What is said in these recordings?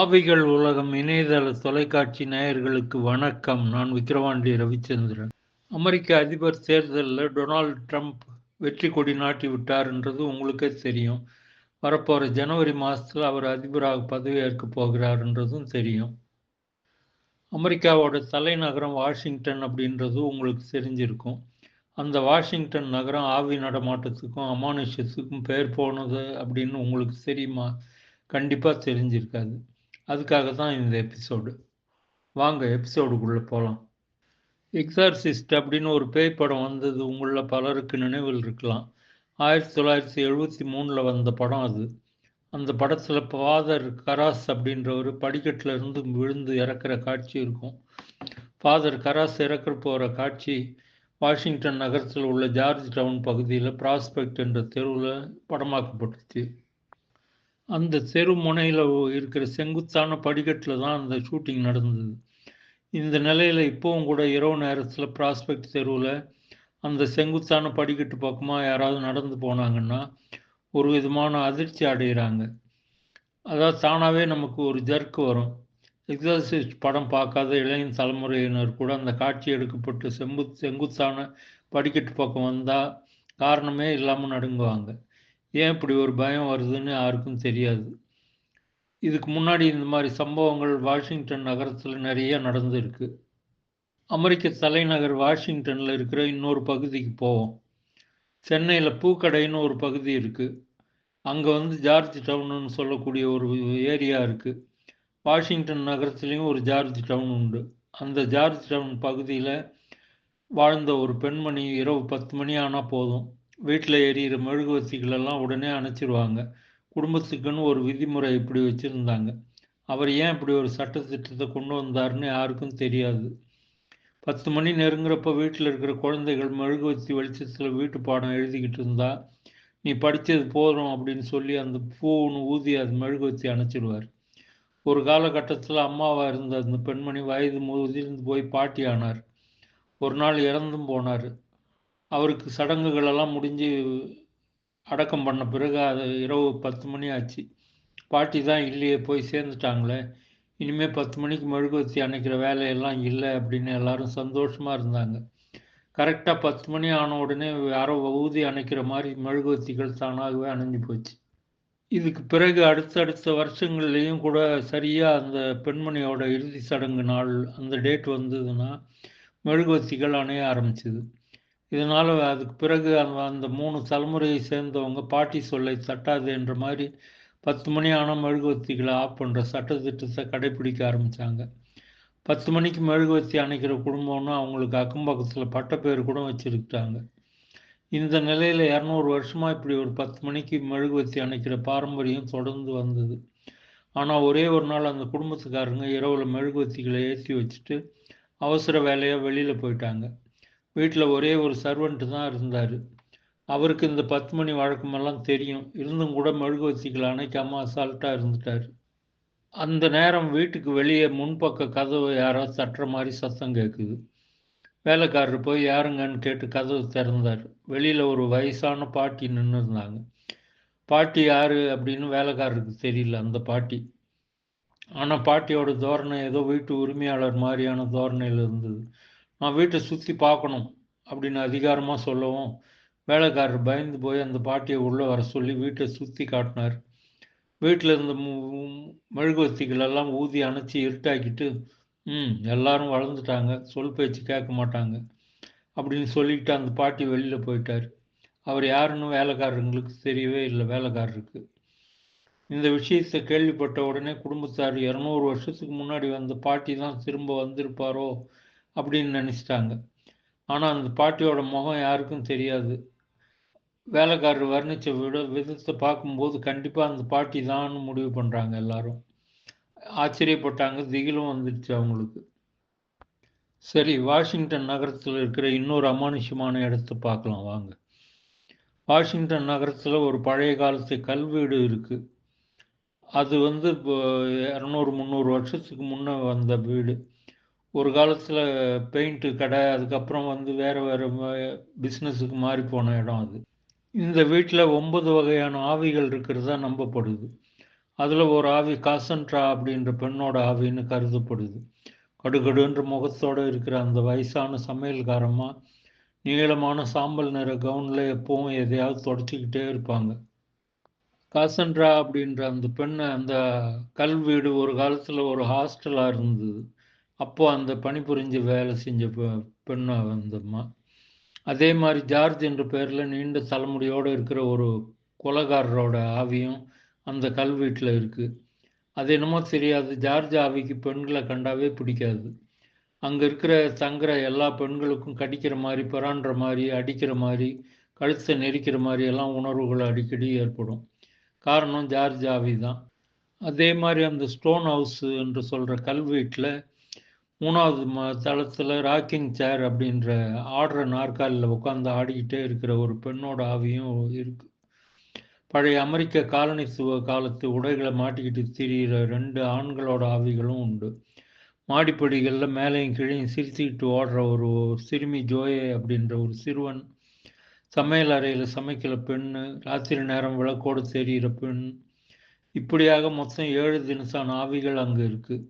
ஆவிகள் உலகம் இணையதள தொலைக்காட்சி நேயர்களுக்கு வணக்கம். நான் விக்கிரவாண்டி ரவிச்சந்திரன். அமெரிக்க அதிபர் தேர்தலில் டொனால்ட் ட்ரம்ப் வெற்றி கொடி நாட்டி விட்டார்ன்றது உங்களுக்கே தெரியும். வரப்போகிற ஜனவரி மாதத்தில் அவர் அதிபராக பதவியேற்க போகிறார்ன்றதும் தெரியும். அமெரிக்காவோட தலைநகரம் வாஷிங்டன் அப்படின்றது உங்களுக்கு தெரிஞ்சிருக்கும். அந்த வாஷிங்டன் நகரம் ஆவி நடமாட்டத்துக்கும் அமானுஷத்துக்கும் பெயர் போனது அப்படின்னு உங்களுக்கு தெரியுமா? கண்டிப்பாக தெரிஞ்சிருக்காது. அதுக்காக தான் இந்த எபிசோடு வாங்க எபிசோடுக்குள்ளே போகலாம் எக்ஸார்சிஸ்ட் அப்படின்னு ஒரு பேய் படம் வந்தது. உங்களில் பலருக்கு நினைவில் இருக்கலாம். ஆயிரத்தி தொள்ளாயிரத்தி எழுபத்தி மூணில் வந்த படம் அது. அந்த படத்தில் ஃபாதர் கராஸ் அப்படின்றவர் படிக்கட்டில் இருந்து விழுந்து இறக்குற காட்சி இருக்கும். ஃபாதர் கராஸ் இறக்குற போகிற காட்சி வாஷிங்டன் நகரத்தில் உள்ள ஜார்ஜ் டவுன் பகுதியில் ப்ராஸ்பெக்ட் என்ற தெருவில் படமாக்கப்பட்டுச்சு அந்த தெரு முனையில் இருக்கிற செங்குத்தான படிக்கட்டில் தான் அந்த ஷூட்டிங் நடந்தது. இந்த நிலையில் இப்போவும் கூட இரவு நேரத்தில் ப்ராஸ்பெக்ட் தெருவில் அந்த செங்குத்தான படிக்கட்டு பக்கமாக யாராவது நடந்து போனாங்கன்னா ஒரு விதமான அதிர்ச்சி அடைகிறாங்க அதாவது தானாகவே நமக்கு ஒரு ஜர்க்கு வரும். எக்ஸாசிஸ்ட் படம் பார்க்காத இளைஞன் தலைமுறையினர் கூட அந்த காட்சி எடுக்கப்பட்டு செம்பு செங்குத்தான படிக்கட்டு பக்கம் வந்தால் காரணமே இல்லாமல் நடுங்குவாங்க. ஏன் இப்படி ஒரு பயம் வருதுன்னு யாருக்கும் தெரியாது. இதுக்கு முன்னாடி இந்த மாதிரி சம்பவங்கள் வாஷிங்டன் நகரத்தில் நிறைய நடந்திருக்கு. அமெரிக்க தலைநகர் வாஷிங்டனில் இருக்கிற இன்னொரு பகுதிக்கு போவோம். சென்னையில் பூக்கடைன்னு ஒரு பகுதி இருக்குது அங்கே வந்து ஜார்ஜ் டவுனுன்னு சொல்லக்கூடிய ஒரு ஏரியா இருக்குது வாஷிங்டன் நகரத்துலேயும் ஒரு ஜார்ஜ் டவுன் உண்டு. அந்த ஜார்ஜ் டவுன் பகுதியில் வாழ்ந்த ஒரு பெண்மணி இரவு பத்து மணி ஆனால் போதும். வீட்டில் எரியிற மெழுகுவத்திகளெல்லாம் உடனே அணைச்சிருவாங்க. குடும்பத்துக்குன்னு ஒரு விதிமுறை இப்படி வச்சுருந்தாங்க. அவர் ஏன் இப்படி ஒரு சட்டத்திட்டத்தை கொண்டு வந்தாருன்னு யாருக்கும் தெரியாது. பத்து மணி நெருங்குறப்ப வீட்டில் இருக்கிற குழந்தைகள் மெழுகுவத்தி வெளிச்சத்தில் வீட்டு பாடம் எழுதிக்கிட்டு இருந்தா நீ படித்தது போதும் அப்படின்னு சொல்லி அந்த பூன்னு ஊதி அது மெழுகுவத்தி அணைச்சிடுவார் ஒரு காலகட்டத்தில் அம்மாவாக இருந்த அந்த பெண்மணி வயது முதிர்ந்து போய் பாட்டி ஆனார். ஒரு நாள் இறந்தும் போனார். அவருக்கு சடங்குகளெல்லாம் முடிஞ்சு அடக்கம் பண்ண பிறகு அது இரவு பத்து மணி ஆச்சு. பாட்டி தான் இல்லையே போய் சேர்ந்துட்டாங்களே. இனிமேல் பத்து மணிக்கு மெழுகுவத்தி அணைக்கிற வேலையெல்லாம் இல்லை அப்படின்னு எல்லாரும் சந்தோஷமாக இருந்தாங்க. கரெக்டாக பத்து மணி ஆன உடனே யாரோ ஊதி அணைக்கிற மாதிரி மெழுகுவத்திகள் தானாகவே அணைஞ்சு போச்சு. இதுக்கு பிறகு அடுத்தடுத்த வருஷங்கள்லேயும் கூட சரியாக அந்த பெண்மணியோட இறுதி சடங்கு நாள் அந்த டேட் வந்ததுன்னா மெழுகுவத்திகள் அணைய ஆரம்பிச்சுது. இதனால் அதுக்கு பிறகு அந்த அந்த மூணு தலைமுறையை சேர்ந்தவங்க பாட்டி சொல்லை தட்டாது என்ற மாதிரி பத்து மணி ஆனால் மெழுகுவத்திகளை ஆஃப் பண்ணுற சட்டத்திட்டத்தை கடைபிடிக்க ஆரம்பித்தாங்க பத்து மணிக்கு மெழுகுவத்தி அணைக்கிற குடும்பம்னு அவங்களுக்கு அக்கம் பக்கத்தில் பட்டப்பேர் கூட வச்சுருக்காங்க இந்த நிலையில் இரநூறு வருஷமாக இப்படி ஒரு பத்து மணிக்கு மெழுகுவத்தி அணைக்கிற பாரம்பரியம் தொடர்ந்து வந்தது. ஆனால் ஒரே ஒரு நாள் அந்த குடும்பத்துக்காரங்க இரவில் மெழுகுவத்திகளை ஏற்றி வச்சுட்டு அவசர வேலையாக வெளியில் போயிட்டாங்க. வீட்டில் ஒரே ஒரு சர்வெண்ட்டு தான் இருந்தார். அவருக்கு இந்த பத்து மணி வழக்கமெல்லாம் தெரியும். இருந்தும் கூட மெழுகுவத்திகள் அணைக்காமல் அசால்ட்டாக இருந்துட்டார். அந்த நேரம் வீட்டுக்கு வெளியே முன்பக்க கதவு யாராவது தட்டுற மாதிரி சத்தம் கேட்குது வேலைக்காரர் போய் யாருங்கன்னு கேட்டு கதவு திறந்தார். வெளியில் ஒரு வயசான பாட்டி நின்று இருந்தாங்க பாட்டி யார் அப்படின்னு வேலைக்காரருக்கு தெரியல அந்த பாட்டி. ஆனால் பாட்டியோட தோரணை ஏதோ வீட்டு உரிமையாளர் மாதிரியான தோரணையில் இருந்தது. நான் வீட்டை சுற்றி பார்க்கணும் அப்படின்னு அதிகாரமாக சொல்லவும் வேலைக்காரர் பயந்து போய் அந்த பாட்டியை உள்ளே வர சொல்லி வீட்டை சுற்றி காட்டினார். வீட்டில் இருந்த மெழுகுவத்திகள் எல்லாம் ஊதி அணைச்சி இருட்டாக்கிட்டு ம் எல்லாரும் வளர்ந்துட்டாங்க சொல் பேச்சு கேட்க மாட்டாங்க அப்படின்னு சொல்லிட்டு அந்த பாட்டி வெளியில் போயிட்டார். அவர் யாருன்னு வேலைக்காரங்களுக்கு தெரியவே இல்லை வேலைக்காரருக்கு. இந்த விஷயத்தை கேள்விப்பட்ட உடனே குடும்பத்தார் இரநூறு வருஷத்துக்கு முன்னாடி வந்த பாட்டி தான் திரும்ப வந்திருப்பாரோ? அப்படின்னு நினச்சிட்டாங்க. ஆனால் அந்த பாட்டியோட முகம் யாருக்கும் தெரியாது. வேலைக்காரர் வர்ணித்த விட விதத்தை பார்க்கும்போது கண்டிப்பாக அந்த பாட்டி தான் முடிவு பண்ணுறாங்க எல்லாரும். ஆச்சரியப்பட்டாங்க. திகிலும் வந்துடுச்சு அவங்களுக்கு. சரி வாஷிங்டன் நகரத்தில் இருக்கிற இன்னொரு அமானுஷ்யமான இடத்த பார்க்கலாம் வாங்க. வாஷிங்டன் நகரத்தில் ஒரு பழைய காலத்து கல்வீடு இருக்குது அது வந்து இப்போ இரநூறு முந்நூறு வருஷத்துக்கு முன்னே வந்த வீடு. ஒரு காலத்தில் பெயிண்ட்டு கடை அதுக்கப்புறம் வந்து வேறு வேறு பிஸ்னஸுக்கு மாறி போன இடம் அது. இந்த வீட்டில் ஒன்பது வகையான ஆவிகள் இருக்கிறதா நம்பப்படுது. அதில் ஒரு ஆவி காசன்ட்ரா அப்படின்ற பெண்ணோட ஆவின்னு கருதப்படுது. கடுகடுன்ற முகத்தோடு இருக்கிற அந்த வயசான சமையல்காரமாக நீளமான சாம்பல் நிற கவுனில் எப்பவும் எதையாவது தொடச்சிக்கிட்டே இருப்பாங்க. காசன்ட்ரா அப்படின்ற அந்த பெண்ணை அந்த கல் வீடு ஒரு காலத்தில் ஒரு ஹாஸ்டலாக இருந்தது. அப்போ அந்த பணிபுரிஞ்சு வேலை செஞ்ச பெண்ணா வந்தம்மா அதே மாதிரி ஜார்ஜ் என்ற பேரில் நீண்ட தலைமுடியோடு இருக்கிற ஒரு கொலகாரரோட ஆவியும் அந்த கல்வீட்டில் இருக்குது அது என்னமோ தெரியாது. ஜார்ஜ் ஆவிக்கு பெண்களை கண்டாவே பிடிக்காது. அங்கே இருக்கிற தங்குற எல்லா பெண்களுக்கும் கடிக்கிற மாதிரி பிறான்ற மாதிரி அடிக்கிற மாதிரி கழுத்தை நெரிக்கிற மாதிரி எல்லாம் உணர்வுகள் அடிக்கடி ஏற்படும். காரணம் ஜார்ஜ் ஆவி தான். அதே மாதிரி அந்த ஸ்டோன் ஹவுஸ் என்று சொல்கிற கல்வீட்டில் மூணாவது ம தளத்தில் ராக்கிங் சேர் அப்படின்ற ஆடுற நாற்காலில் உட்காந்து ஆடிக்கிட்டே இருக்கிற ஒரு பெண்ணோட ஆவியும் இருக்கு. பழைய அமெரிக்க காலனித்துவ காலத்து உடைகளை மாட்டிக்கிட்டு திரிகிற ரெண்டு ஆண்களோட ஆவிகளும் உண்டு. மாடிப்படிகளில் மேலேயும் கீழையும் சிரிச்சுக்கிட்டு ஓடுற ஒரு சிறுமி ஜோயே அப்படின்ற ஒரு சிறுவன் சமையல் அறையில் சமைக்கிற பெண்ணு ராத்திரி நேரம் விளக்கோடு தெரிகிற பெண் இப்படியாக மொத்தம் ஏழு தினசான ஆவிகள் அங்கே இருக்குது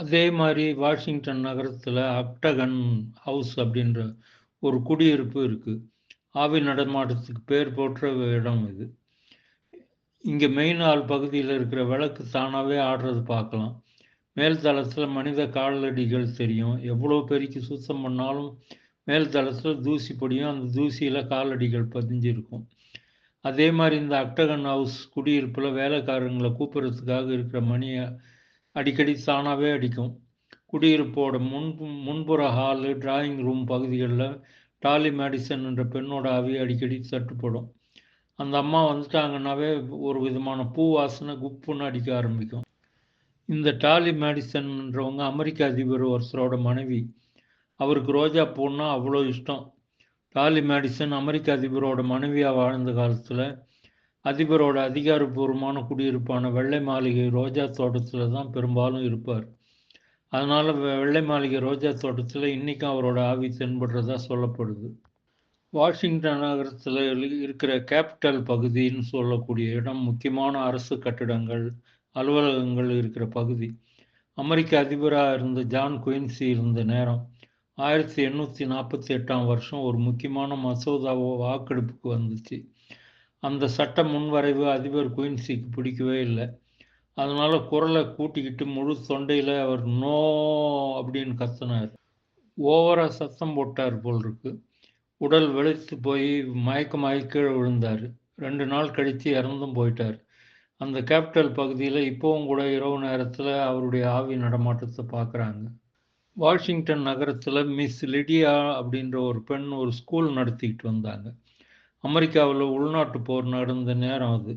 அதே மாதிரி வாஷிங்டன் நகரத்தில் அக்டகன் ஹவுஸ் அப்படின்ற ஒரு குடியிருப்பு இருக்குது ஆவி நடமாட்டத்துக்கு பேர் போற்ற இடம் இது. இங்கே மெயின் ஆள் பகுதியில் இருக்கிற விளக்கு தானாகவே ஆடுறது பார்க்கலாம். மேல் தளத்தில் மனித காலடிகள் தெரியும். எவ்வளோ பெருக்கி சுத்தம் பண்ணாலும் மேல் தளத்தில் தூசி படியும் அந்த தூசியில் காலடிகள் பதிஞ்சிருக்கும். அதே மாதிரி இந்த அக்டகன் ஹவுஸ் குடியிருப்பில் வேலைக்காரங்களை கூப்பிட்றதுக்காக இருக்கிற மணியை அடிக்கடி தானாகவே அடிக்கும். குடியிருப்போட முன் முன்புற ஹாலு டிராயிங் ரூம் பகுதிகளில் டாலி மேடிசன் என்ற பெண்ணோட ஆவி அடிக்கடி தட்டுப்படும் அந்த அம்மா வந்துட்டாங்கன்னாவே ஒரு விதமான பூ வாசனை குப்புன்னு அடிக்க ஆரம்பிக்கும். இந்த டாலி மேடிசன்ன்றவங்க அமெரிக்க அதிபர் ஒருத்தரோட மனைவி. அவருக்கு ரோஜா பூன்னா அவ்வளோ இஷ்டம். டாலி மேடிசன் அமெரிக்க அதிபரோட மனைவியாக வாழ்ந்த காலத்தில் அதிபரோட அதிகாரப்பூர்வமான குடியிருப்பான வெள்ளை மாளிகை ரோஜா தோட்டத்தில் தான் பெரும்பாலும் இருப்பார். அதனால் வெள்ளை மாளிகை ரோஜா தோட்டத்தில் இன்றைக்கும் அவரோட ஆவி தென்படுறதா சொல்லப்படுது. வாஷிங்டன் நகரத்தில் இருக்கிற கேபிட்டல் பகுதின்னு சொல்லக்கூடிய இடம் முக்கியமான அரசு கட்டிடங்கள் அலுவலகங்கள் இருக்கிற பகுதி. அமெரிக்க அதிபராக இருந்த ஜான் குயின்சி இருந்த நேரம் ஆயிரத்தி எண்ணூற்றி நாற்பத்தி எட்டாம் வருஷம் ஒரு முக்கியமான மசோதாவோ வாக்கெடுப்புக்கு வந்துச்சு. அந்த சட்ட முன்வரைவு அதிபர் குயின்சிக்கு பிடிக்கவே இல்லை. அதனால் குரலை கூட்டிக்கிட்டு முழு தொண்டையில் அவர் நோ அப்படின்னு கத்தினார். ஓவராக சத்தம் போட்டார் போல் இருக்கு. உடல் வெளுத்து போய் மயக்கமாகி கீழே விழுந்தார். ரெண்டு நாள் கழித்து இறந்தும் போயிட்டார். அந்த கேபிட்டல் பகுதியில் இப்போவும் கூட இரவு நேரத்தில் அவருடைய ஆவி நடமாட்டத்தை பார்க்குறாங்க வாஷிங்டன் நகரத்தில் மிஸ் லிடியா அப்படின்ற ஒரு பெண் ஒரு ஸ்கூல் நடத்திக்கிட்டு வந்தாங்க. அமெரிக்காவில் உள்நாட்டு போர் நடந்த நேரம் அது.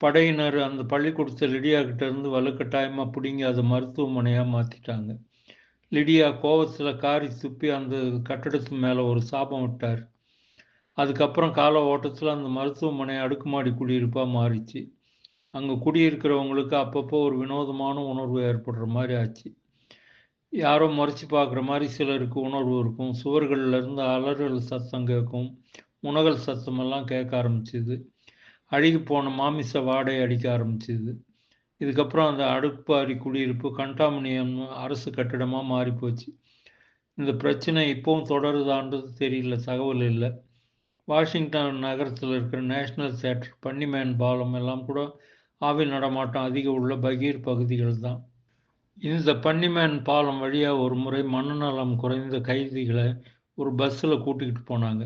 படையினர் அந்த பள்ளிக்கூடத்தை லிடியாக்கிட்ட இருந்து வலுக்கட்டாயமாக பிடிங்கி அதை மருத்துவமனையாக மாற்றிட்டாங்க லிடியா கோவத்தில் காரி துப்பி அந்த கட்டடத்து மேலே ஒரு சாபம் விட்டார். அதுக்கப்புறம் கால ஓட்டத்தில் அந்த மருத்துவமனை அடுக்குமாடி குடியிருப்பாக மாறிச்சு. அங்கே குடியிருக்கிறவங்களுக்கு அப்பப்போ ஒரு வினோதமான உணர்வு ஏற்படுற மாதிரி ஆச்சு. யாரோ மறைச்சி பார்க்குற மாதிரி சிலருக்கு உணர்வு இருக்கும். சுவர்கள்லேருந்து அலறல் சத்தம் கேட்கும் முனகல் சத்தமெல்லாம் கேட்க ஆரம்பிச்சிது. அழுகி போன மாமிச வாடை அடிக்க ஆரம்பிச்சிது. இதுக்கப்புறம் அந்த அடுப்பாரி குடியிருப்பு கண்டாமினியம் அரசு கட்டிடமாக மாறி போச்சு இந்த பிரச்சனை இப்போவும் தொடருதான்றது தெரியல தகவல் இல்லை. வாஷிங்டன் நகரத்தில் இருக்கிற நேஷ்னல் தேட்டர் பன்னிமேன் பாலம் எல்லாம் கூட ஆவி நடமாட்டம் அதிகம் உள்ள பகீர் பகுதிகள் தான். இந்த பன்னிமேன் பாலம் வழியாக ஒரு முறை மனநலம் குறைந்த கைதிகளை ஒரு பஸ்ஸில் கூட்டிகிட்டு போனாங்க.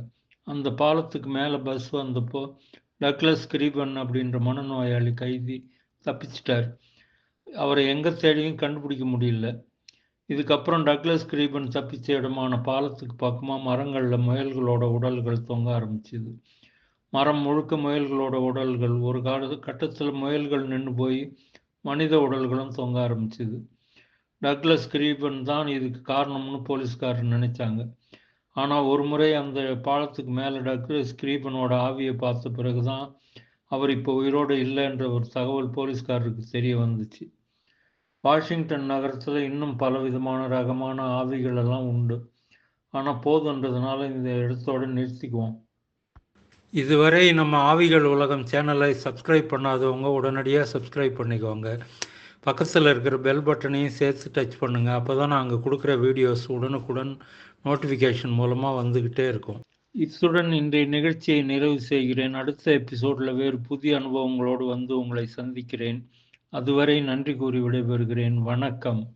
அந்த பாலத்துக்கு மேலே பஸ் வந்தப்போ டக்ளஸ் கிரீபன் அப்படின்ற மனநோயாளி கைதி தப்பிச்சிட்டார். அவரை எங்கே தேடியும் கண்டுபிடிக்க முடியல. இதுக்கப்புறம் டக்ளஸ் கிரீபன் தப்பிச்ச இடமான பாலத்துக்கு பக்கமாக மரங்களில் முயல்களோட உடல்கள் தொங்க ஆரம்பிச்சுது. மரம் முழுக்க முயல்களோட உடல்கள் ஒரு கால கட்டத்தில் முயல்கள் நின்று போய் மனித உடல்களும் தொங்க ஆரம்பிச்சுது. டக்ளஸ் கிரீபன் தான் இதுக்கு காரணம்னு போலீஸ்காரர் நினைச்சாங்க. ஆனால் ஒரு முறை அந்த பாலத்துக்கு மேலே டாக்டர் ஸ்கிரீபனோட ஆவியை பார்த்த பிறகு தான் அவர் இப்போ உயிரோடு இல்லைன்ற ஒரு தகவல் போலீஸ்காரருக்கு தெரிய வந்துச்சு. வாஷிங்டன் நகரத்தில் இன்னும் பல விதமான ரகமான ஆவிகள் எல்லாம் உண்டு. ஆனால் போதுன்றதுனால இந்த இடத்தோடு நிறுத்திக்குவோம். இதுவரை நம்ம ஆவிகள் உலகம் சேனலை சப்ஸ்கிரைப் பண்ணாதவங்க உடனடியாக சப்ஸ்கிரைப் பண்ணிக்கோங்க. பக்கத்தில் இருக்கிற பெல் பட்டனையும் சேர்த்து டச் பண்ணுங்கள் அப்போ தான் நாங்கள் கொடுக்குற வீடியோஸ் உடனுக்குடன் நோட்டிஃபிகேஷன் மூலமாக வந்துக்கிட்டே இருக்கும். இத்துடன் இன்றைய நிகழ்ச்சியை நிறைவு செய்கிறேன். அடுத்த எபிசோடில் வேறு புதிய அனுபவங்களோடு வந்து உங்களை சந்திக்கிறேன். அதுவரை நன்றி கூறி விடைபெறுகிறேன். வணக்கம்.